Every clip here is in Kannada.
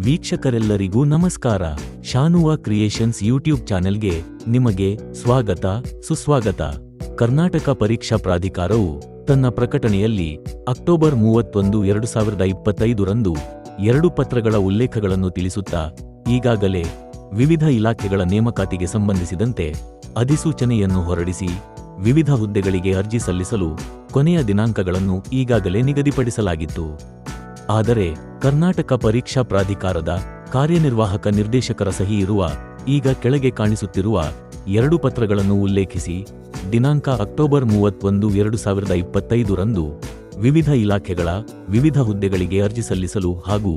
ವೀಕ್ಷಕರೆಲ್ಲರಿಗೂ ನಮಸ್ಕಾರ. ಶಾನುವಾ ಕ್ರಿಯೇಷನ್ಸ್ ಯೂಟ್ಯೂಬ್ ಚಾನೆಲ್ಗೆ ನಿಮಗೆ ಸ್ವಾಗತ, ಸುಸ್ವಾಗತ. ಕರ್ನಾಟಕ ಪರೀಕ್ಷಾ ಪ್ರಾಧಿಕಾರವು ತನ್ನ ಪ್ರಕಟಣೆಯಲ್ಲಿ ಅಕ್ಟೋಬರ್ ಮೂವತ್ತೊಂದು, ಎರಡು ಸಾವಿರದ ಇಪ್ಪತ್ತೈದರಂದು ಎರಡು ಪತ್ರಗಳ ಉಲ್ಲೇಖಗಳನ್ನು ತಿಳಿಸುತ್ತಾ, ಈಗಾಗಲೇ ವಿವಿಧ ಇಲಾಖೆಗಳ ನೇಮಕಾತಿಗೆ ಸಂಬಂಧಿಸಿದಂತೆ ಅಧಿಸೂಚನೆಯನ್ನು ಹೊರಡಿಸಿ, ವಿವಿಧ ಹುದ್ದೆಗಳಿಗೆ ಅರ್ಜಿ ಸಲ್ಲಿಸಲು ಕೊನೆಯ ದಿನಾಂಕಗಳನ್ನು ಈಗಾಗಲೇ ನಿಗದಿಪಡಿಸಲಾಗಿತ್ತು. ಆದರೆ ಕರ್ನಾಟಕ ಪರೀಕ್ಷಾ ಪ್ರಾಧಿಕಾರದ ಕಾರ್ಯನಿರ್ವಾಹಕ ನಿರ್ದೇಶಕರ ಸಹಿ ಇರುವ ಈಗ ಕೆಳಗೆ ಕಾಣಿಸುತ್ತಿರುವ ಎರಡು ಪತ್ರಗಳನ್ನು ಉಲ್ಲೇಖಿಸಿ, ದಿನಾಂಕ ಅಕ್ಟೋಬರ್ ಮೂವತ್ತೊಂದು, ಎರಡು ಸಾವಿರದ ಇಪ್ಪತ್ತೈದರಂದು ವಿವಿಧ ಇಲಾಖೆಗಳ ವಿವಿಧ ಹುದ್ದೆಗಳಿಗೆ ಅರ್ಜಿ ಸಲ್ಲಿಸಲು ಹಾಗೂ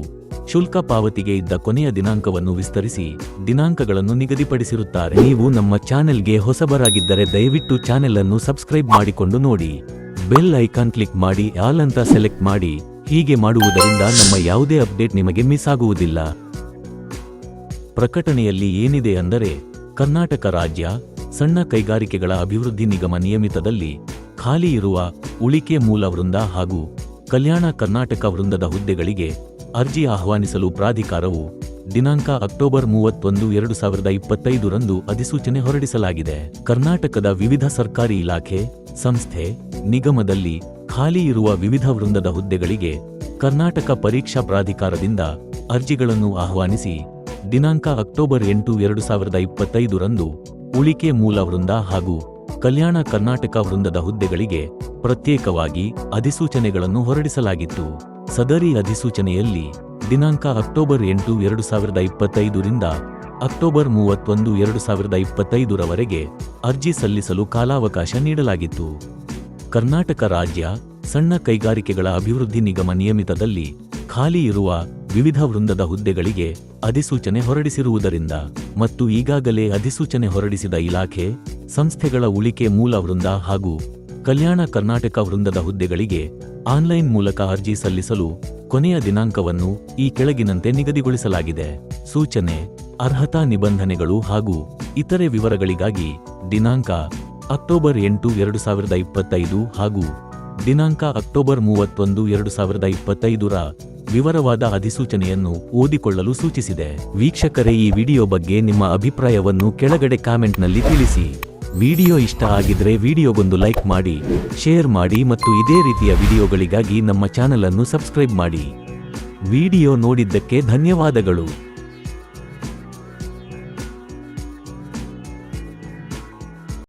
ಶುಲ್ಕ ಪಾವತಿಗೆ ಇದ್ದ ಕೊನೆಯ ದಿನಾಂಕವನ್ನು ವಿಸ್ತರಿಸಿ ದಿನಾಂಕಗಳನ್ನು ನಿಗದಿಪಡಿಸಿರುತ್ತಾರೆ. ನೀವು ನಮ್ಮ ಚಾನೆಲ್ಗೆ ಹೊಸಬರಾಗಿದ್ದರೆ ದಯವಿಟ್ಟು ಚಾನೆಲ್ ಅನ್ನು ಸಬ್ಸ್ಕ್ರೈಬ್ ಮಾಡಿಕೊಂಡು ನೋಡಿ. ಬೆಲ್ ಐಕಾನ್ ಕ್ಲಿಕ್ ಮಾಡಿ, ಆಲ್ ಅಂತ ಸೆಲೆಕ್ಟ್ ಮಾಡಿ. ಹೀಗೆ ಮಾಡುವುದರಿಂದ ನಮ್ಮ ಯಾವುದೇ ಅಪ್ಡೇಟ್ ನಿಮಗೆ ಮಿಸ್ ಆಗುವುದಿಲ್ಲ. ಪ್ರಕಟಣೆಯಲ್ಲಿ ಏನಿದೆ ಅಂದರೆ, ಕರ್ನಾಟಕ ರಾಜ್ಯ ಸಣ್ಣ ಕೈಗಾರಿಕೆಗಳ ಅಭಿವೃದ್ಧಿ ನಿಗಮ ನಿಯಮಿತದಲ್ಲಿ ಖಾಲಿ ಇರುವ ಉಳಿಕೆ ಮೂಲ ವೃಂದ ಹಾಗೂ ಕಲ್ಯಾಣ ಕರ್ನಾಟಕ ವೃಂದದ ಹುದ್ದೆಗಳಿಗೆ ಅರ್ಜಿ ಆಹ್ವಾನಿಸಲು ಪ್ರಾಧಿಕಾರವು ದಿನಾಂಕ ಅಕ್ಟೋಬರ್ ಮೂವತ್ತೊಂದು, ಎರಡು ಸಾವಿರದ ಇಪ್ಪತ್ತೈದರಂದು ಅಧಿಸೂಚನೆ ಹೊರಡಿಸಲಾಗಿದೆ. ಕರ್ನಾಟಕದ ವಿವಿಧ ಸರ್ಕಾರಿ ಇಲಾಖೆ, ಸಂಸ್ಥೆ, ನಿಗಮದಲ್ಲಿ ಖಾಲಿ ಇರುವ ವಿವಿಧ ವೃಂದದ ಹುದ್ದೆಗಳಿಗೆ ಕರ್ನಾಟಕ ಪರೀಕ್ಷಾ ಪ್ರಾಧಿಕಾರದಿಂದ ಅರ್ಜಿಗಳನ್ನು ಆಹ್ವಾನಿಸಿ, ದಿನಾಂಕ ಅಕ್ಟೋಬರ್ ಎಂಟು, ಎರಡು ಸಾವಿರದ ಇಪ್ಪತ್ತೈದರಂದು ಉಳಿಕೆ ಮೂಲ ವೃಂದ ಹಾಗೂ ಕಲ್ಯಾಣ ಕರ್ನಾಟಕ ವೃಂದದ ಹುದ್ದೆಗಳಿಗೆ ಪ್ರತ್ಯೇಕವಾಗಿ ಅಧಿಸೂಚನೆಗಳನ್ನು ಹೊರಡಿಸಲಾಗಿತ್ತು. ಸದರಿ ಅಧಿಸೂಚನೆಯಲ್ಲಿ ದಿನಾಂಕ ಅಕ್ಟೋಬರ್ ಎಂಟು, ಎರಡು ಸಾವಿರದ ಇಪ್ಪತ್ತೈದರಿಂದ ಅಕ್ಟೋಬರ್ ಮೂವತ್ತೊಂದು, ಎರಡು ಸಾವಿರದ ಇಪ್ಪತ್ತೈದರವರೆಗೆ ಅರ್ಜಿ ಸಲ್ಲಿಸಲು ಕಾಲಾವಕಾಶ ನೀಡಲಾಗಿತ್ತು. ಕರ್ನಾಟಕ ರಾಜ್ಯ ಸಣ್ಣ ಕೈಗಾರಿಕೆಗಳ ಅಭಿವೃದ್ಧಿ ನಿಗಮ ನಿಯಮಿತದಲ್ಲಿ ಖಾಲಿ ಇರುವ ವಿವಿಧ ವೃಂದದ ಹುದ್ದೆಗಳಿಗೆ ಅಧಿಸೂಚನೆ ಹೊರಡಿಸಿರುವುದರಿಂದ ಮತ್ತು ಈಗಾಗಲೇ ಅಧಿಸೂಚನೆ ಹೊರಡಿಸಿದ ಇಲಾಖೆ, ಸಂಸ್ಥೆಗಳ ಉಳಿಕೆ ಮೂಲ ವೃಂದ ಹಾಗೂ ಕಲ್ಯಾಣ ಕರ್ನಾಟಕ ವೃಂದದ ಹುದ್ದೆಗಳಿಗೆ ಆನ್ಲೈನ್ ಮೂಲಕ ಅರ್ಜಿ ಸಲ್ಲಿಸಲು ಕೊನೆಯ ದಿನಾಂಕವನ್ನು ಈ ಕೆಳಗಿನಂತೆ ನಿಗದಿಗೊಳಿಸಲಾಗಿದೆ. ಸೂಚನೆ, ಅರ್ಹತಾ ನಿಬಂಧನೆಗಳು ಹಾಗೂ ಇತರೆ ವಿವರಗಳಿಗಾಗಿ ದಿನಾಂಕ ಅಕ್ಟೋಬರ್ ಎಂಟು, ಎರಡು ಸಾವಿರದ ಇಪ್ಪತ್ತೈದು ಹಾಗೂ ದಿನಾಂಕ ಅಕ್ಟೋಬರ್ ಮೂವತ್ತೊಂದು, ಎರಡು ಸಾವಿರದ ಇಪ್ಪತ್ತೈದರ ವಿವರವಾದ ಅಧಿಸೂಚನೆಯನ್ನು ಓದಿಕೊಳ್ಳಲು ಸೂಚಿಸಿದೆ. ವೀಕ್ಷಕರೇ, ಈ ವಿಡಿಯೋ ಬಗ್ಗೆ ನಿಮ್ಮ ಅಭಿಪ್ರಾಯವನ್ನು ಕೆಳಗಡೆ ಕಾಮೆಂಟ್ನಲ್ಲಿ ತಿಳಿಸಿ. ವಿಡಿಯೋ ಇಷ್ಟ ಆಗಿದ್ರೆ ವಿಡಿಯೋಗೊಂದು ಲೈಕ್ ಮಾಡಿ, ಶೇರ್ ಮಾಡಿ ಮತ್ತು ಇದೇ ರೀತಿಯ ವಿಡಿಯೋಗಳಿಗಾಗಿ ನಮ್ಮ ಚಾನಲನ್ನು ಸಬ್ಸ್ಕ್ರೈಬ್ ಮಾಡಿ. ವಿಡಿಯೋ ನೋಡಿದ್ದಕ್ಕೆ ಧನ್ಯವಾದಗಳು.